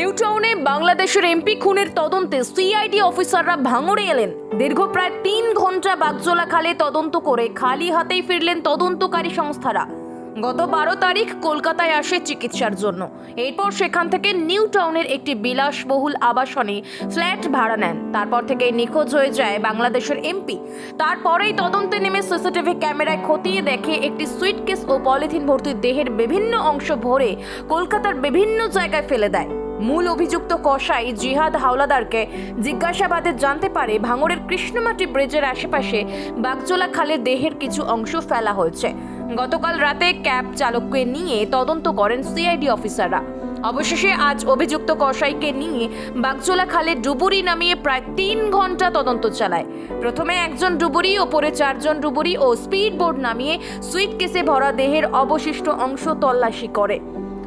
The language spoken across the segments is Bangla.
নিউ টাউনে বাংলাদেশের এমপি খুনের তদন্তে সিআইডি অফিসাররা ভাঙড়ে এলেন। দীর্ঘ প্রায় তিন ঘণ্টা বাগজোলা খালে তদন্ত করে খালি হাতেই ফিরলেন তদন্তকারী সংস্থারা। গত বারো তারিখ কলকাতায় আসে চিকিৎসার জন্য। এরপর সেখান থেকে নিউ টাউনের একটি বিলাসবহুল আবাসনে ফ্ল্যাট ভাড়া নেন। তারপর থেকে নিখোঁজ হয়ে যায় বাংলাদেশের এমপি। তারপরেই তদন্তে নেমে সিসিটিভি ক্যামেরায় খতিয়ে দেখে একটি সুইটকেস ও পলিথিন ভর্তি দেহের বিভিন্ন অংশ ভরে কলকাতার বিভিন্ন জায়গায় ফেলে দেয়। মূল অভিযুক্ত কসাই জিহাদ হাওলাদারকে জিজ্ঞাসাবাদে জানতে পারে ভাঙড়ের কৃষ্ণমাটি ব্রিজের আশেপাশে বাগজোলা খালের দেহের কিছু অংশ ফেলা হয়েছে। গতকাল রাতে ক্যাব চালককে নিয়ে তদন্ত করেন সিআইডি অফিসাররা। অবশেষে আজ অভিযুক্ত কসাইকে নিয়ে বাগজোলা খালে ডুবুরি নামিয়ে প্রায় তিন ঘণ্টা তদন্ত চালায়। প্রথমে একজন ডুবুরি, ওপরে চারজন ডুবুরি ও স্পিড বোর্ড নামিয়ে সুইটকেসে ভরা দেহের অবশিষ্ট অংশ তল্লাশি করে।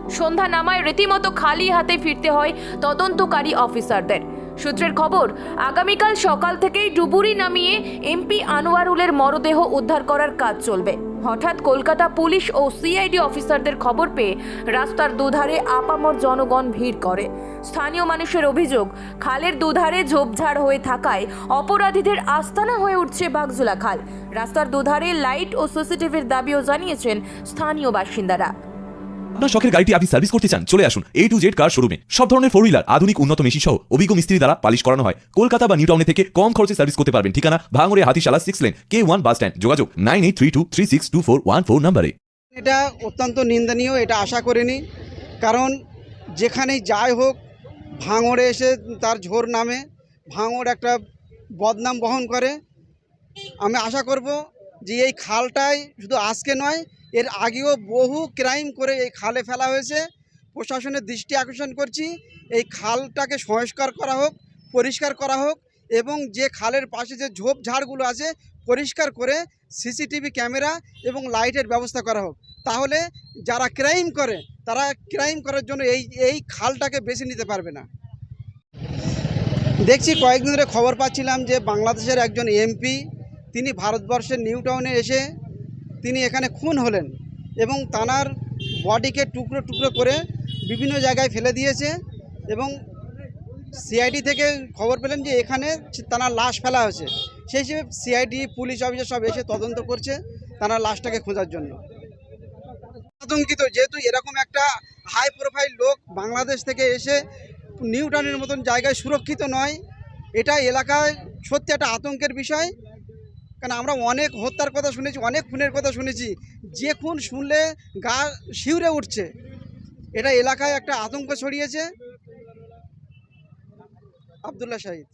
সন্ধ্যা নামায় রীতিমতো খালি হাতে ফিরতে হয় তদন্তকারী অফিসারদের। সূত্রের খবর, আগামীকাল সকাল থেকেই ডুবুরি নামিয়ে এমপি আনোয়ারুলের মরদেহ উদ্ধার করার কাজ চলবে। হঠাৎ কলকাতা পুলিশ ও সিআইডি অফিসারদের খবর পেয়ে রাস্তার দুধারে আপামর জনগণ ভিড় করে। স্থানীয় মানুষের অভিযোগ, খালের দুধারে ঝোপঝাড় হয়ে থাকায় অপরাধীদের আস্তানা হয়ে উঠছে বাগজোলা খাল। রাস্তার দুধারে লাইট ও সিসিটিভির দাবিও জানিয়েছেন স্থানীয় বাসিন্দারা। আপনার শখের গাড়িটি আপনি সার্ভিস করতে চান, চলে আসুন। এ টু জেড কার শোরুমে সব ধরনের ফোর হুইলার আধুনিক, উন্নত মেশিন সহ অভিজ্ঞ মিস্ত্রি দ্বারা পালিশ করানো হয়। কলকাতা বা নিউ টাউনে থেকে কম খরচে সার্ভিস করতে পারবেন। ঠিকানা, ভাঙড়ে, Hatishala six lane K one bus stand যোগাযোগ nine eight three two three six two four one four নাম্বারে। এটা অত্যন্ত নিন্দনীয়, এটা আশা করিনি। কারণ যেখানেই যাই হোক, ভাঙড়ে এসে তার ঝোর নামে, ভাঙড় একটা বদনাম বহন করে। আমি আশা করব যে এই খালটাই শুধু আজকে নয় এর আগেও বহু ক্রাইম করে এই খালে ফেলা হয়েছে। প্রশাসনের দৃষ্টি আকর্ষণ করছি। এই খালটাকে সংস্কার করা হোক, পরিষ্কার করা হোক এবং যে খালের পাশে যে ঝোপঝাড়গুলো আছে, পরিষ্কার করে সিসিটিভি ক্যামেরা এবং লাইটের ব্যবস্থা করা হোক। তাহলে যারা ক্রাইম করে, তারা ক্রাইম করার জন্য এই এই খালটাকে বেছে নিতে পারবে না। দেখছি কয়েকদিন ধরে খবর পাচ্ছিলাম যে বাংলাদেশের একজন এমপি তিনি ভারতবর্ষের নিউ টাউনে এসে তিনি এখানে খুন হলেন এবং তানার বডিকে টুকরো টুকরো করে বিভিন্ন জায়গায় ফেলে দিয়েছে এবং সিআইডি থেকে খবর পেলেন যে এখানে তানার লাশ ফেলা হয়েছে। সেই হিসেবে সিআইডি, পুলিশ অফিসার সব এসে তদন্ত করছে তানার লাশটাকে খোঁজার জন্য। আতঙ্কিত, যেহেতু এরকম একটা হাই প্রোফাইল লোক বাংলাদেশ থেকে এসে নিউ টাউনের মতন জায়গায় সুরক্ষিত নয়, এটা এলাকায় সত্যি একটা আতঙ্কের বিষয়। কারণ আমরা অনেক হত্যার কথা শুনেছি, অনেক খুনের কথা শুনেছি। যে খুন শুনলে গা শিউরে উঠছে। এটা এলাকায় একটা আতঙ্ক ছড়িয়েছে। আবদুল্লাহ শাহিদ।